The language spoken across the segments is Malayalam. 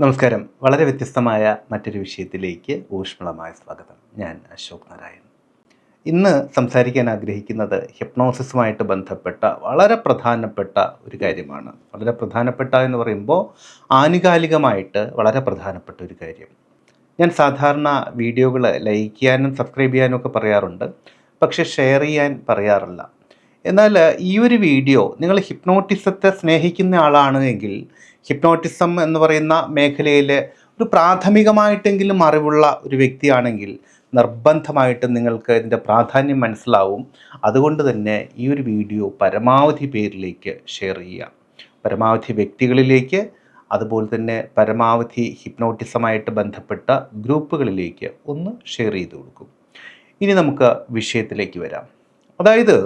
നമസ്കാരം. വളരെ വ്യത്യസ്തമായ മറ്റൊരു വിഷയത്തിലേക്ക് ഊഷ്മളമായ സ്വാഗതം. ഞാൻ അശോക് നാരായൺ. ഇന്ന് സംസാരിക്കാൻ ആഗ്രഹിക്കുന്നത് ഹിപ്നോസിസുമായിട്ട് ബന്ധപ്പെട്ട വളരെ പ്രധാനപ്പെട്ട ഒരു കാര്യമാണ്. വളരെ പ്രധാനപ്പെട്ട എന്ന് പറയുമ്പോൾ ആനുകാലികമായിട്ട് വളരെ പ്രധാനപ്പെട്ട ഒരു കാര്യം. ഞാൻ സാധാരണ വീഡിയോകൾ ലൈക്ക് ചെയ്യാനും സബ്സ്ക്രൈബ് ചെയ്യാനും ഒക്കെ പറയാറുണ്ട്. പക്ഷേ ഷെയർ ചെയ്യാൻ പറയാറില്ല. എന്നാൽ ഈ ഒരു വീഡിയോ നിങ്ങൾ ഹിപ്നോട്ടിസത്തെ സ്നേഹിക്കുന്ന ആളാണ് എങ്കിൽ ഹിപ്നോട്ടിസം എന്ന് പറയുന്ന മേഖലയിൽ ഒരു പ്രാഥമികമായിട്ടെങ്കിലും അറിവുള്ള ഒരു വ്യക്തിയാണെങ്കിൽ നിർബന്ധമായിട്ടും നിങ്ങൾക്ക് ഇതിന്റെ പ്രാധാന്യം മനസ്സിലാവും. അതുകൊണ്ട് തന്നെ ഈ ഒരു വീഡിയോ പരമാവധി പേരിലേക്ക് ഷെയർ ചെയ്യുക. പരമാവധി വ്യക്തികളിലേക്ക് അതുപോലെ തന്നെ പരമാവധി ഹിപ്നോട്ടിസമായിട്ട് ബന്ധപ്പെട്ട ഗ്രൂപ്പുകളിലേക്ക് ഒന്ന് ഷെയർ ചെയ്ത് കൊടുക്കും. ഇനി നമുക്ക് വിഷയത്തിലേക്ക് വരാം. അതായത്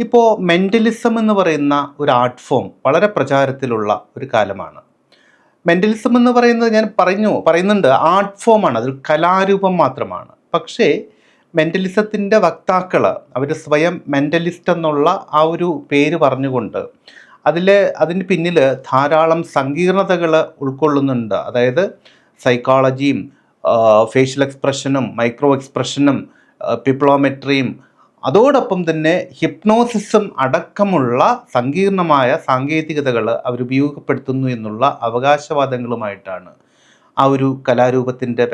ഇപ്പോൾ മെന്റലിസം എന്ന് പറയുന്ന ഒരു ആർട്ട് ഫോം വളരെ പ്രചാരത്തിലുള്ള ഒരു കാലമാണ്. മെന്റലിസം എന്ന് പറയുന്നത് ഞാൻ പറഞ്ഞു പറയുന്നുണ്ട് ആർട്ട് ഫോമാണ് അതൊരു കലാരൂപം മാത്രമാണ്. പക്ഷേ മെന്റലിസത്തിന്റെ വക്താക്കൾ അവർ സ്വയം മെന്റലിസ്റ്റ് എന്നുള്ള ആ ഒരു പേര് പറഞ്ഞുകൊണ്ട് അതിൽ അതിന് പിന്നിൽ ധാരാളം സങ്കീർണതകൾ ഉൾക്കൊള്ളുന്നുണ്ട്. അതായത് സൈക്കോളജിയും ഫേഷ്യൽ എക്സ്പ്രഷനും മൈക്രോ എക്സ്പ്രഷനും പിപ്ലോമെട്രിയും അതോടൊപ്പം തന്നെ ഹിപ്നോസിസം അടക്കമുള്ള സങ്കീർണമായ സാങ്കേതികതകൾ അവർ ഉപയോഗപ്പെടുത്തുന്നു എന്നുള്ള അവകാശവാദങ്ങളുമായിട്ടാണ് ആ ഒരു കലാരൂപത്തിന്റെ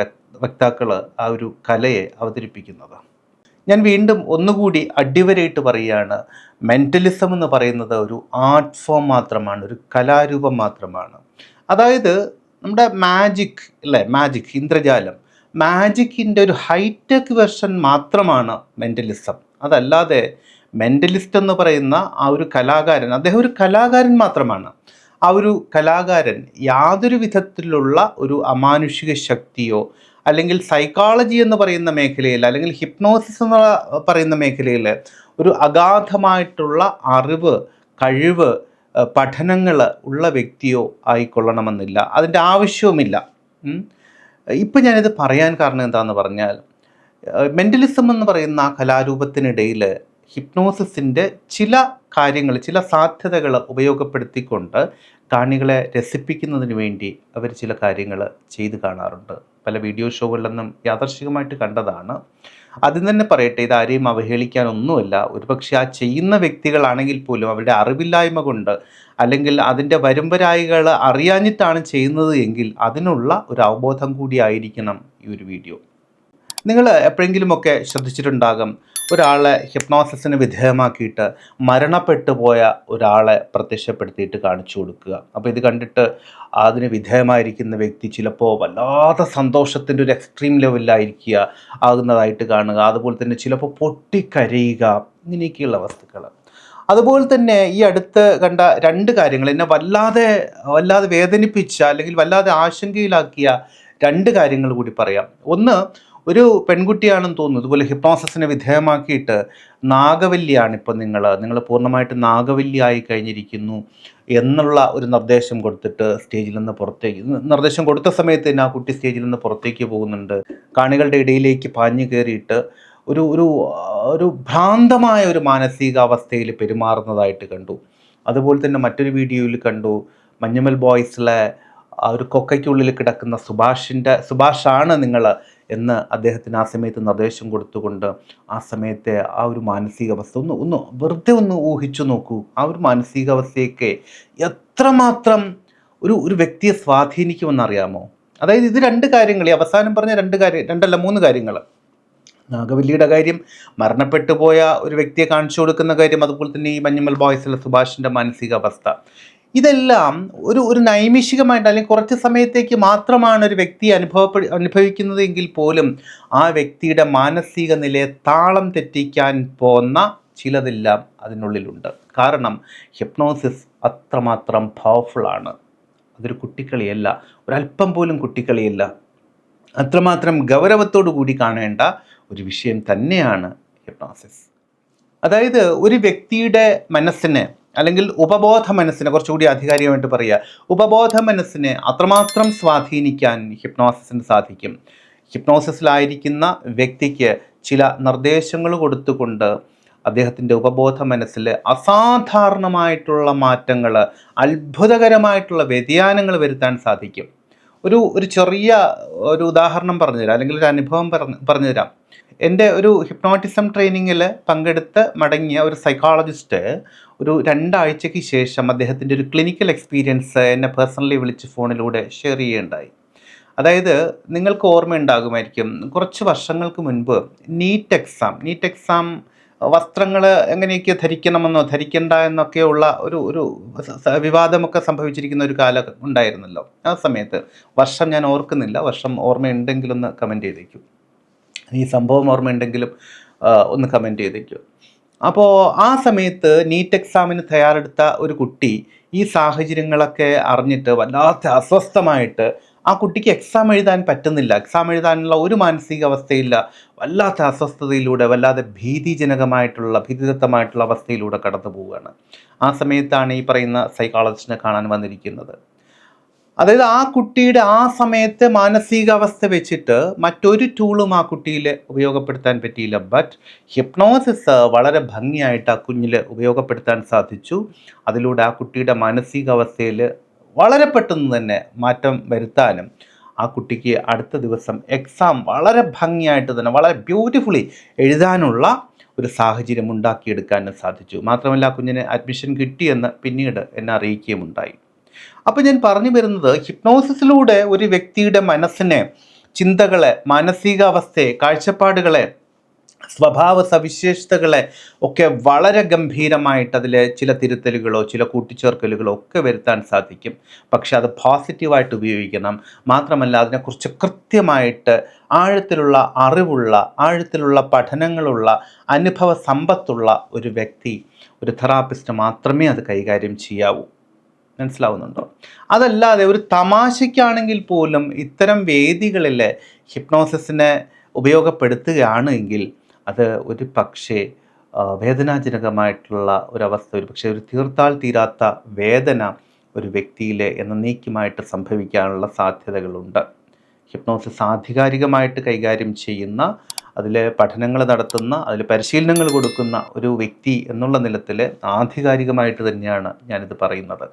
വക്താക്കൾ ആ ഒരു കലയെ അവതരിപ്പിക്കുന്നത്. ഞാൻ വീണ്ടും ഒന്നുകൂടി അടിവരയിട്ട് പറയുകയാണ്. മെന്റലിസം എന്ന് പറയുന്നത് ഒരു ആർട്ട് ഫോം മാത്രമാണ് ഒരു കലാരൂപം മാത്രമാണ്. അതായത് നമ്മുടെ മാജിക് അല്ലേ മാജിക് ഇന്ദ്രജാലം. മാജിക്കിന്റെ ഒരു ഹൈടെക് വെർഷൻ മാത്രമാണ് മെന്റലിസം. അതല്ലാതെ മെന്റലിസ്റ്റ് എന്ന് പറയുന്ന ആ ഒരു കലാകാരൻ അദ്ദേഹം ഒരു കലാകാരൻ മാത്രമാണ്. ആ ഒരു കലാകാരൻ യാതൊരു വിധത്തിലുള്ള ഒരു അമാനുഷിക ശക്തിയോ അല്ലെങ്കിൽ സൈക്കോളജി എന്ന് പറയുന്ന മേഖലയിൽ അല്ലെങ്കിൽ ഹിപ്നോസിസ് എന്ന് പറയുന്ന മേഖലയിൽ ഒരു അഗാധമായിട്ടുള്ള അറിവ് കഴിവ് പഠനങ്ങൾ ഉള്ള വ്യക്തിയോ ആയിക്കൊള്ളണമെന്നില്ല. അതിന്റെ ആവശ്യവുമില്ല. ഇപ്പം ഞാനിത് പറയാൻ കാരണം എന്താണെന്ന് പറഞ്ഞാൽ മെന്റലിസം എന്ന് പറയുന്ന കലാരൂപത്തിനിടയിൽ ഹിപ്നോസിസിന്റെ ചില കാര്യങ്ങൾ ചില സാധ്യതകൾ ഉപയോഗപ്പെടുത്തിക്കൊണ്ട് കാണികളെ രസിപ്പിക്കുന്നതിന് വേണ്ടി അവർ ചില കാര്യങ്ങൾ ചെയ്തു കാണാറുണ്ട്. പല വീഡിയോ ഷോകളിലൊന്നും യാദർശികമായിട്ട് കണ്ടതാണ്. അതിന് തന്നെ പറയട്ടെ ഇത് ആരെയും അവഹേളിക്കാനൊന്നുമല്ല. ഒരുപക്ഷെ ആ ചെയ്യുന്ന വ്യക്തികളാണെങ്കിൽ പോലും അവരുടെ അറിവില്ലായ്മ കൊണ്ട് അല്ലെങ്കിൽ അതിന്റെ വരുമ്പരായികൾ അറിയാഞ്ഞിട്ടാണ് ചെയ്യുന്നത് എങ്കിൽ അതിനുള്ള ഒരു അവബോധം കൂടി ആയിരിക്കണം ഈ ഒരു വീഡിയോ. നിങ്ങൾ എപ്പോഴെങ്കിലുമൊക്കെ ശ്രദ്ധിച്ചിട്ടുണ്ടാകും ഒരാളെ ഹിപ്നോസിസിന് വിധേയമാക്കിയിട്ട് മരണപ്പെട്ടു പോയ ഒരാളെ പ്രത്യക്ഷപ്പെടുത്തിയിട്ട് കാണിച്ചു കൊടുക്കുക. അപ്പോൾ ഇത് കണ്ടിട്ട് അതിന് വിധേയമായിരിക്കുന്ന വ്യക്തി ചിലപ്പോൾ വല്ലാത്ത സന്തോഷത്തിന്റെ ഒരു എക്സ്ട്രീം ലെവലിലായിരിക്കുക ആകുന്നതായിട്ട് കാണുക. അതുപോലെ തന്നെ ചിലപ്പോൾ പൊട്ടിക്കരയുക ഇങ്ങനെയൊക്കെയുള്ള വസ്തുക്കൾ അതുപോലെ തന്നെ ഈ അടുത്ത് കണ്ട രണ്ട് കാര്യങ്ങൾ എന്നെ വല്ലാതെ വല്ലാതെ വേദനിപ്പിച്ച അല്ലെങ്കിൽ വല്ലാതെ ആശങ്കയിലാക്കിയ രണ്ട് കാര്യങ്ങൾ കൂടി പറയാം. ഒന്ന് ഒരു പെൺകുട്ടിയാണെന്ന് തോന്നുന്നു. ഇതുപോലെ ഹിപ്നോസിസിനെ വിധേയമാക്കിയിട്ട് നാഗവല്യാണ് ഇപ്പം നിങ്ങൾ. നിങ്ങൾ പൂർണമായിട്ട് നാഗവല്യായി കഴിഞ്ഞിരിക്കുന്നു എന്നുള്ള ഒരു നിർദ്ദേശം കൊടുത്തിട്ട് സ്റ്റേജിൽ നിന്ന് പുറത്തേക്ക് നിർദ്ദേശം കൊടുത്ത സമയത്ത് തന്നെ ആ കുട്ടി സ്റ്റേജിൽ നിന്ന് പുറത്തേക്ക് പോകുന്നുണ്ട്. കാണികളുടെ ഇടയിലേക്ക് പാഞ്ഞു കയറിയിട്ട് ഒരു ഒരു ഒരു ഭ്രാന്തമായ ഒരു മാനസികാവസ്ഥയിൽ പെരുമാറുന്നതായിട്ട് കണ്ടു. അതുപോലെ തന്നെ മറ്റൊരു വീഡിയോയിൽ കണ്ടു. മഞ്ഞുമൽ ബോയ്സിലെ ഒരു കൊക്കയ്ക്കുള്ളിൽ കിടക്കുന്ന സുഭാഷിന്റെ സുഭാഷാണ് നിങ്ങൾ എന്ന് അദ്ദേഹത്തിന് ആ സമയത്ത് നിർദ്ദേശം കൊടുത്തുകൊണ്ട് ആ സമയത്തെ ആ ഒരു മാനസികാവസ്ഥ ഒന്ന് ഒന്ന് വെറുതെ ഒന്ന് ഊഹിച്ചു നോക്കൂ. ആ ഒരു മാനസികാവസ്ഥയൊക്കെ എത്രമാത്രം ഒരു ഒരു വ്യക്തിയെ സ്വാധീനിക്കുമെന്നറിയാമോ? അതായത് ഇത് രണ്ട് കാര്യങ്ങൾ ഈ അവസാനം പറഞ്ഞ രണ്ട് കാര്യം രണ്ടല്ല മൂന്ന് കാര്യങ്ങൾ. നാഗവല്ലിയുടെ കാര്യം മരണപ്പെട്ടു പോയ ഒരു വ്യക്തിയെ കാണിച്ചു കൊടുക്കുന്ന കാര്യം അതുപോലെ തന്നെ ഈ മഞ്ഞുമൽ ബോയ്സിലെ സുഭാഷിന്റെ മാനസികാവസ്ഥ. ഇതെല്ലാം ഒരു ഒരു നൈമിഷികമായിട്ട് അല്ലെങ്കിൽ കുറച്ച് സമയത്തേക്ക് മാത്രമാണ് ഒരു വ്യക്തി അനുഭവപ്പെ അനുഭവിക്കുന്നത് എങ്കിൽ പോലും ആ വ്യക്തിയുടെ മാനസിക നിലയെ താളം തെറ്റിക്കാൻ പോന്ന ചിലതെല്ലാം അതിനുള്ളിലുണ്ട്. കാരണം ഹിപ്നോസിസ് അത്രമാത്രം പവർഫുള്ളാണ് അതൊരു കുട്ടിക്കളിയല്ല. ഒരല്പം പോലും കുട്ടിക്കളിയല്ല. അത്രമാത്രം ഗൗരവത്തോടു കൂടി കാണേണ്ട ഒരു വിഷയം തന്നെയാണ് ഹിപ്നോസിസ്. അതായത് ഒരു വ്യക്തിയുടെ മനസ്സിനെ അല്ലെങ്കിൽ ഉപബോധ മനസ്സിനെ കുറച്ചുകൂടി ആധികാരികമായിട്ട് പറയുക. ഉപബോധ മനസ്സിനെ അത്രമാത്രം സ്വാധീനിക്കാൻ ഹിപ്നോസിസിന് സാധിക്കും. ഹിപ്നോസിസിലായിരിക്കുന്ന വ്യക്തിക്ക് ചില നിർദ്ദേശങ്ങൾ കൊടുത്തുകൊണ്ട് അദ്ദേഹത്തിന്റെ ഉപബോധ മനസ്സിൽ അസാധാരണമായിട്ടുള്ള മാറ്റങ്ങൾ അത്ഭുതകരമായിട്ടുള്ള വ്യതിയാനങ്ങൾ വരുത്താൻ സാധിക്കും. ഒരു ഒരു ചെറിയ ഒരു ഉദാഹരണം പറഞ്ഞുതരാം അല്ലെങ്കിൽ ഒരു അനുഭവം പറഞ്ഞു പറഞ്ഞുതരാം. എന്റെ ഒരു ഹിപ്നോട്ടിസം ട്രെയിനിങ്ങിൽ പങ്കെടുത്ത് മടങ്ങിയ ഒരു സൈക്കോളജിസ്റ്റ് ഒരു രണ്ടാഴ്ചയ്ക്ക് ശേഷം അദ്ദേഹത്തിന്റെ ഒരു ക്ലിനിക്കൽ എക്സ്പീരിയൻസ് എന്നെ പേഴ്സണലി വിളിച്ച് ഫോണിലൂടെ ഷെയർ ചെയ്യുകയുണ്ടായി. അതായത് നിങ്ങൾക്ക് ഓർമ്മയുണ്ടാകുമായിരിക്കും കുറച്ച് വർഷങ്ങൾക്ക് മുൻപ് നീറ്റ് എക്സാം നീറ്റ് എക്സാം വസ്ത്രങ്ങൾ എങ്ങനെയൊക്കെ ധരിക്കണമെന്നോ ധരിക്കണ്ട എന്നൊക്കെയുള്ള ഒരു ഒരു വിവാദമൊക്കെ സംഭവിച്ചിരിക്കുന്ന ഒരു കാലം ഉണ്ടായിരുന്നല്ലോ. ആ സമയത്ത് വർഷം ഞാൻ ഓർക്കുന്നില്ല വർഷം ഓർമ്മയുണ്ടെങ്കിലൊന്ന് കമന്റ് ചെയ്തേക്കും. ഈ സംഭവം ഓർമ്മയുണ്ടെങ്കിലും ഒന്ന് കമന്റ് ചെയ്തേക്കും. അപ്പോൾ ആ സമയത്ത് നീറ്റ് എക്സാമിന് തയ്യാറെടുത്ത ഒരു കുട്ടി ഈ സാഹചര്യങ്ങളൊക്കെ അറിഞ്ഞിട്ട് വല്ലാത്ത അസ്വസ്ഥമായിട്ട് ആ കുട്ടിക്ക് എക്സാം എഴുതാൻ പറ്റുന്നില്ല. എക്സാം എഴുതാനുള്ള ഒരു മാനസികാവസ്ഥയില്ല വല്ലാത്ത അസ്വസ്ഥതയിലൂടെ വല്ലാതെ ഭീതിജനകമായിട്ടുള്ള ഭീതിദത്തമായിട്ടുള്ള അവസ്ഥയിലൂടെ കടന്നു പോവുകയാണ്. ആ സമയത്താണ് ഈ പറയുന്ന സൈക്കോളജിസ്റ്റിനെ കാണാൻ വന്നിരിക്കുന്നത്. അതായത് ആ കുട്ടിയുടെ ആ സമയത്തെ മാനസികാവസ്ഥ വെച്ചിട്ട് മറ്റൊരു ടൂളും ആ കുട്ടിയിൽ ഉപയോഗപ്പെടുത്താൻ പറ്റിയില്ല. ബട്ട് ഹിപ്നോസിസ് വളരെ ഭംഗിയായിട്ട് ആ കുഞ്ഞിൽ ഉപയോഗപ്പെടുത്താൻ സാധിച്ചു. അതിലൂടെ ആ കുട്ടിയുടെ മാനസികാവസ്ഥയിൽ വളരെ പെട്ടെന്ന് തന്നെ മാറ്റം വരുത്താനും ആ കുട്ടിക്ക് അടുത്ത ദിവസം എക്സാം വളരെ ഭംഗിയായിട്ട് തന്നെ വളരെ ബ്യൂട്ടിഫുള്ളി എഴുതാനുള്ള ഒരു സാഹചര്യം ഉണ്ടാക്കിയെടുക്കാനും സാധിച്ചു. മാത്രമല്ല ആ കുഞ്ഞിന് അഡ്മിഷൻ കിട്ടിയെന്ന് പിന്നീട് എന്നെ അറിയിക്കുകയുമുണ്ടായി. അപ്പോൾ ഞാൻ പറഞ്ഞു വരുന്നത് ഹിപ്നോസിസിലൂടെ ഒരു വ്യക്തിയുടെ മനസ്സിനെ ചിന്തകളെ മാനസികാവസ്ഥയെ കാഴ്ചപ്പാടുകളെ സ്വഭാവ സവിശേഷതകളെ ഒക്കെ വളരെ ഗംഭീരമായിട്ട് അതിൽ ചില തിരുത്തലുകളോ ചില കൂട്ടിച്ചേർക്കലുകളോ ഒക്കെ വരുത്താൻ സാധിക്കും. പക്ഷെ അത് പോസിറ്റീവായിട്ട് ഉപയോഗിക്കണം. മാത്രമല്ല അതിനെക്കുറിച്ച് കൃത്യമായിട്ട് ആഴത്തിലുള്ള അറിവുള്ള ആഴത്തിലുള്ള പഠനങ്ങളുള്ള അനുഭവ സമ്പത്തുള്ള ഒരു വ്യക്തി ഒരു തെറാപ്പിസ്റ്റ് മാത്രമേ അത് കൈകാര്യം ചെയ്യാവൂ. മനസ്സിലാവുന്നുണ്ടോ? അതല്ലാതെ ഒരു തമാശയ്ക്കാണെങ്കിൽ പോലും ഇത്തരം വേദികളിൽ ഹിപ്നോസിസിനെ ഉപയോഗപ്പെടുത്തുകയാണ് എങ്കിൽ അത് ഒരു പക്ഷേ വേദനാജനകമായിട്ടുള്ള ഒരവസ്ഥ ഒരു പക്ഷേ ഒരു തീർത്താൽ തീരാത്ത വേദന ഒരു വ്യക്തിയിൽ എന്നേക്കുമായിട്ട് സംഭവിക്കാനുള്ള സാധ്യതകളുണ്ട്. ഹിപ്നോസിസ് ആധികാരികമായിട്ട് കൈകാര്യം ചെയ്യുന്ന അതിൽ പഠനങ്ങൾ നടത്തുന്ന അതിൽ പരിശീലനങ്ങൾ കൊടുക്കുന്ന ഒരു വ്യക്തി എന്നുള്ള നിലത്തിൽ ആധികാരികമായിട്ട് തന്നെയാണ് ഞാനിത് പറയുന്നത്.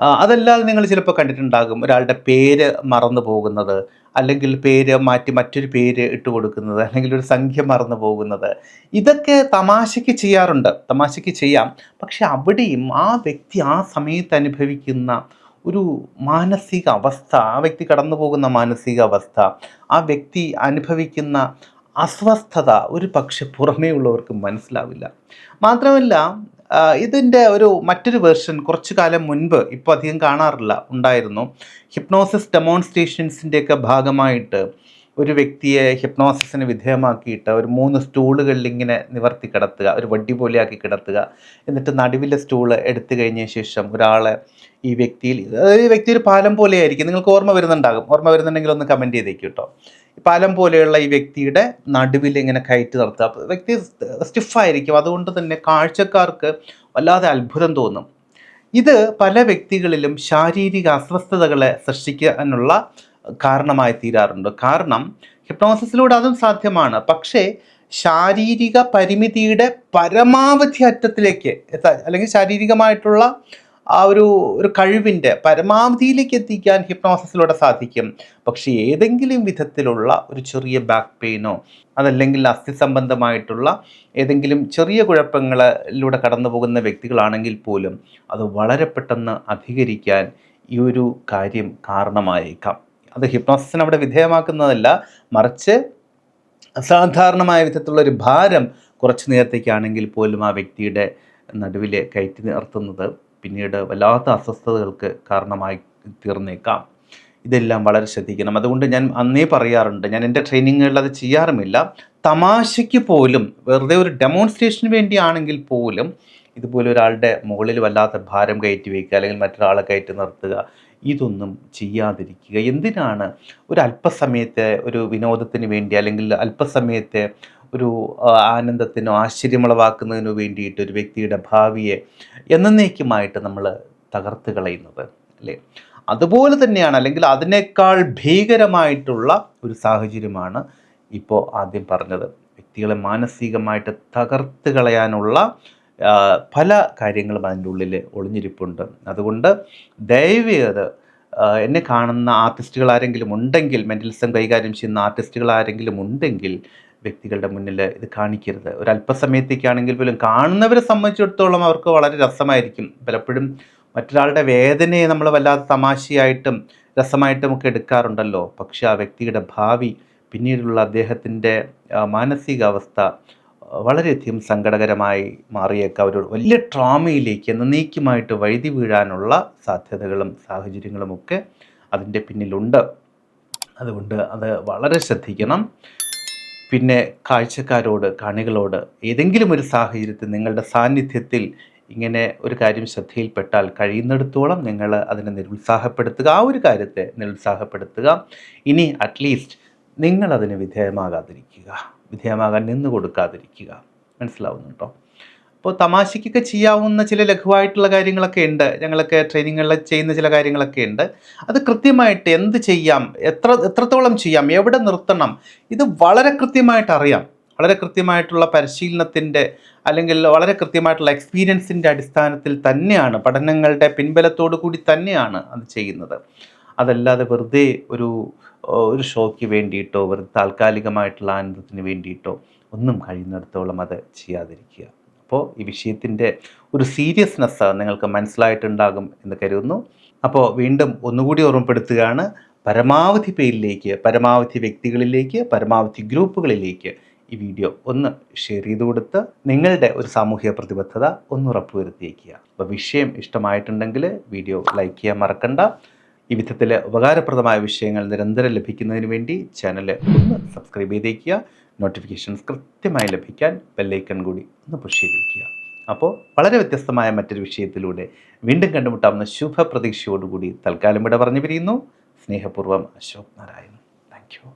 അതല്ലാതെ നിങ്ങൾ ചിലപ്പോൾ കണ്ടിട്ടുണ്ടാകും. ഒരാളുടെ പേര് മറന്നു പോകുന്നത് അല്ലെങ്കിൽ പേര് മാറ്റി മറ്റൊരു പേര് ഇട്ട് കൊടുക്കുന്നത് അല്ലെങ്കിൽ ഒരു സംഖ്യ മറന്നു പോകുന്നത്. ഇതൊക്കെ തമാശയ്ക്ക് ചെയ്യാറുണ്ട്. തമാശയ്ക്ക് ചെയ്യാം. പക്ഷെ അവിടെയും ആ വ്യക്തി ആ സമയത്ത് അനുഭവിക്കുന്ന ഒരു മാനസിക അവസ്ഥ ആ വ്യക്തി കടന്നു പോകുന്ന മാനസിക അവസ്ഥ ആ വ്യക്തി അനുഭവിക്കുന്ന അസ്വസ്ഥത ഒരു പക്ഷെ പുറമേ ഉള്ളവർക്ക് മനസ്സിലാവില്ല. മാത്രമല്ല ഇതിന്റെ ഒരു മറ്റൊരു വേർഷൻ കുറച്ചു കാലം മുൻപ് ഇപ്പോൾ അധികം കാണാറില്ല ഉണ്ടായിരുന്നു. ഹിപ്നോസിസ് ഡെമോൺസ്ട്രേഷൻസിന്റെയൊക്കെ ഭാഗമായിട്ട് ഒരു വ്യക്തിയെ ഹിപ്നോസിസിന് വിധേയമാക്കിയിട്ട് ഒരു മൂന്ന് സ്റ്റൂളുകളിൽ ഇങ്ങനെ നിവർത്തി കിടത്തുക ഒരു വടി പോലെയാക്കി കിടത്തുക. എന്നിട്ട് നടുവിലെ സ്റ്റൂൾ എടുത്തു കഴിഞ്ഞ ശേഷം ഒരാളെ ഈ വ്യക്തിയിൽ ഈ വ്യക്തി ഒരു പാലം പോലെയായിരിക്കും. നിങ്ങൾക്ക് ഓർമ്മ വരുന്നുണ്ടാകും. ഓർമ്മ വരുന്നുണ്ടെങ്കിൽ ഒന്ന് കമന്റ് ചെയ്തേക്കും കേട്ടോ. പാലം പോലെയുള്ള ഈ വ്യക്തിയുടെ നടുവിൽ ഇങ്ങനെ കയറ്റി നിർത്തുക അപ്പോൾ വ്യക്തി സ്റ്റിഫായിരിക്കും അതുകൊണ്ട് തന്നെ കാഴ്ചക്കാർക്ക് വല്ലാതെ അത്ഭുതം തോന്നും. ഇത് പല വ്യക്തികളിലും ശാരീരിക അസ്വസ്ഥതകളെ സൃഷ്ടിക്കാനുള്ള കാരണമായി തീരാറുണ്ട്. കാരണം ഹിപ്നോസിസിലൂടെ അതും സാധ്യമാണ്. പക്ഷേ ശാരീരിക പരിമിതിയുടെ പരമാവധി അറ്റത്തിലേക്ക് അല്ലെങ്കിൽ ശാരീരികമായിട്ടുള്ള ആ ഒരു ഒരു കഴിവിന്റെ പരമാവധിയിലേക്ക് എത്തിക്കാൻ ഹിപ്നോസിസിലൂടെ സാധിക്കും. പക്ഷേ ഏതെങ്കിലും വിധത്തിലുള്ള ഒരു ചെറിയ ബാക്ക് പെയിനോ അതല്ലെങ്കിൽ അസ്ഥി സംബന്ധമായിട്ടുള്ള ഏതെങ്കിലും ചെറിയ കുഴപ്പങ്ങളിലൂടെ കടന്നു പോകുന്ന വ്യക്തികളാണെങ്കിൽ പോലും അത് വളരെ പെട്ടെന്ന് അധികരിക്കാൻ ഈ ഒരു കാര്യം കാരണമായേക്കാം. അത് ഹിപ്നോസിസിന് അവിടെ വിധേയമാക്കുന്നതല്ല മറിച്ച് അസാധാരണമായ വിധത്തിലുള്ള ഒരു ഭാരം കുറച്ച് നേരത്തേക്കാണെങ്കിൽ പോലും ആ വ്യക്തിയുടെ നടുവിൽ കയറ്റി നിർത്തുന്നത് പിന്നീട് വല്ലാത്ത അസ്വസ്ഥതകൾക്ക് കാരണമായി തീർന്നേക്കാം. ഇതെല്ലാം വളരെ ശ്രദ്ധിക്കണം. അതുകൊണ്ട് ഞാൻ അന്നേ പറയാറുണ്ട് ഞാൻ എന്റെ ട്രെയിനിങ്ങുകളിൽ അത് ചെയ്യാറുമില്ല. തമാശയ്ക്ക് പോലും വെറുതെ ഒരു ഡെമോൺസ്ട്രേഷന് വേണ്ടിയാണെങ്കിൽ പോലും ഇതുപോലെ ഒരാളുടെ മുകളിൽ വല്ലാത്ത ഭാരം കയറ്റി വയ്ക്കുക അല്ലെങ്കിൽ മറ്റൊരാളെ കയറ്റി നിർത്തുക ഇതൊന്നും ചെയ്യാതിരിക്കുക. എന്തിനാണ്? ഒരു അല്പസമയത്തെ ഒരു വിനോദത്തിന് വേണ്ടി അല്ലെങ്കിൽ അല്പസമയത്തെ ഒരു ആനന്ദത്തിനോ ആശ്ചര്യമുളവാക്കുന്നതിനോ വേണ്ടിയിട്ട് ഒരു വ്യക്തിയുടെ ഭാവിയെ എന്നേക്കുമായിട്ട് നമ്മൾ തകർത്ത് കളയുന്നത് അല്ലേ? അതുപോലെ തന്നെയാണ് അല്ലെങ്കിൽ അതിനേക്കാൾ ഭീകരമായിട്ടുള്ള ഒരു സാഹചര്യമാണ് ഇപ്പോൾ ആദ്യം പറഞ്ഞത്. വ്യക്തികളെ മാനസികമായിട്ട് തകർത്ത് കളയാനുള്ള പല കാര്യങ്ങളും അതിന്റെ ഉള്ളിൽ ഒളിഞ്ഞിരിപ്പുണ്ട്. അതുകൊണ്ട് ദയവേത് എന്നെ കാണുന്ന ആർട്ടിസ്റ്റുകൾ ആരെങ്കിലും ഉണ്ടെങ്കിൽ മെന്റലിസം കൈകാര്യം ചെയ്യുന്ന ആർട്ടിസ്റ്റുകൾ ആരെങ്കിലും ഉണ്ടെങ്കിൽ വ്യക്തികളുടെ മുന്നിൽ ഇത് കാണിക്കരുത്. ഒരു അല്പസമയത്തേക്കാണെങ്കിൽ പോലും കാണുന്നവരെ സംബന്ധിച്ചിടത്തോളം അവർക്ക് വളരെ രസമായിരിക്കും. പലപ്പോഴും മറ്റൊരാളുടെ വേദനയെ നമ്മൾ വല്ലാതെ തമാശയായിട്ടും രസമായിട്ടും ഒക്കെ എടുക്കാറുണ്ടല്ലോ. പക്ഷേ ആ വ്യക്തിയുടെ ഭാവി പിന്നീടുള്ള അദ്ദേഹത്തിന്റെ മാനസികാവസ്ഥ വളരെയധികം സങ്കടകരമായി മാറിയേക്കാം. ഒരു വലിയ ട്രോമയിലേക്ക് എന്നേക്കുമായിട്ട് വഴുതി വീഴാനുള്ള സാധ്യതകളും സാഹചര്യങ്ങളുമൊക്കെ അതിന്റെ പിന്നിലുണ്ട്. അതുകൊണ്ട് അത് വളരെ ശ്രദ്ധിക്കണം. പിന്നെ കാഴ്ചക്കാരോട് കാണികളോട് ഏതെങ്കിലും ഒരു സാഹചര്യത്തിൽ നിങ്ങളുടെ സാന്നിധ്യത്തിൽ ഇങ്ങനെ ഒരു കാര്യം ശ്രദ്ധയിൽപ്പെട്ടാൽ കഴിയുന്നിടത്തോളം നിങ്ങൾ അതിനെ നിരുത്സാഹപ്പെടുത്തുക. ആ ഒരു കാര്യത്തെ നിരുത്സാഹപ്പെടുത്തുക. ഇനി അറ്റ്ലീസ്റ്റ് നിങ്ങൾ അതിന് വിധേയമാകാതിരിക്കുക. വിധേയമാകാൻ നിന്ന് കൊടുക്കാതിരിക്കുക മനസ്സിലാവുന്നുണ്ടോ? അപ്പോൾ തമാശയ്ക്കൊക്കെ ചെയ്യാവുന്ന ചില ലഘുവായിട്ടുള്ള കാര്യങ്ങളൊക്കെ ഉണ്ട്. ഞങ്ങളൊക്കെ ട്രെയിനിങ്ങുകളിൽ ചെയ്യുന്ന ചില കാര്യങ്ങളൊക്കെ ഉണ്ട്. അത് കൃത്യമായിട്ട് എന്ത് ചെയ്യാം? എത്ര എത്രത്തോളം ചെയ്യാം? എവിടെ നിർത്തണം? ഇത് വളരെ കൃത്യമായിട്ട് അറിയാം. വളരെ കൃത്യമായിട്ടുള്ള പരിശീലനത്തിന്റെ അല്ലെങ്കിൽ വളരെ കൃത്യമായിട്ടുള്ള എക്സ്പീരിയൻസിന്റെ അടിസ്ഥാനത്തിൽ തന്നെയാണ് പഠനങ്ങളുടെ പിൻബലത്തോടു കൂടി തന്നെയാണ് അത് ചെയ്യുന്നത്. അതല്ലാതെ വെറുതെ ഒരു ഒരു ഷോയ്ക്ക് വേണ്ടിയിട്ടോ വെറുതെ താൽക്കാലികമായിട്ടുള്ള ആനന്ദത്തിന് വേണ്ടിയിട്ടോ ഒന്നും കഴിയുന്നിടത്തോളം അത് ചെയ്യാതിരിക്കുക. അപ്പോൾ ഈ വിഷയത്തിന്റെ ഒരു സീരിയസ്നെസ് നിങ്ങൾക്ക് മനസ്സിലായിട്ടുണ്ടാകും എന്ന് കരുതുന്നു. അപ്പോൾ വീണ്ടും ഒന്നുകൂടി ഓർമ്മപ്പെടുത്തുകയാണ് പരമാവധി പേരിലേക്ക് പരമാവധി വ്യക്തികളിലേക്ക് പരമാവധി ഗ്രൂപ്പുകളിലേക്ക് ഈ വീഡിയോ ഒന്ന് ഷെയർ ചെയ്ത് കൊടുത്ത് നിങ്ങളുടെ ഒരു സാമൂഹിക പ്രതിബദ്ധത ഒന്ന് ഉറപ്പുവരുത്തിയേക്കുക. അപ്പോൾ വിഷയം ഇഷ്ടമായിട്ടുണ്ടെങ്കിൽ വീഡിയോ ലൈക്ക് ചെയ്യാൻ മറക്കണ്ട. ഈ വിധത്തിൽ ഉപകാരപ്രദമായ വിഷയങ്ങൾ നിരന്തരം ലഭിക്കുന്നതിന് വേണ്ടി ചാനൽ ഒന്ന് സബ്സ്ക്രൈബ് ചെയ്തേക്കുക. നോട്ടിഫിക്കേഷൻസ് കൃത്യമായി ലഭിക്കാൻ ബെല്ലൈക്കൺ കൂടി ഒന്ന് പുഷ് ചെയ്തേക്കുക. അപ്പോൾ വളരെ വ്യത്യസ്തമായ മറ്റൊരു വിഷയത്തിലൂടെ വീണ്ടും കണ്ടുമുട്ടാവുന്ന ശുഭപ്രതീക്ഷയോടുകൂടി തൽക്കാലം ഇവിടെ പറഞ്ഞു പിരിയുന്നു സ്നേഹപൂർവം അശോക് നാരായണൻ. Thank you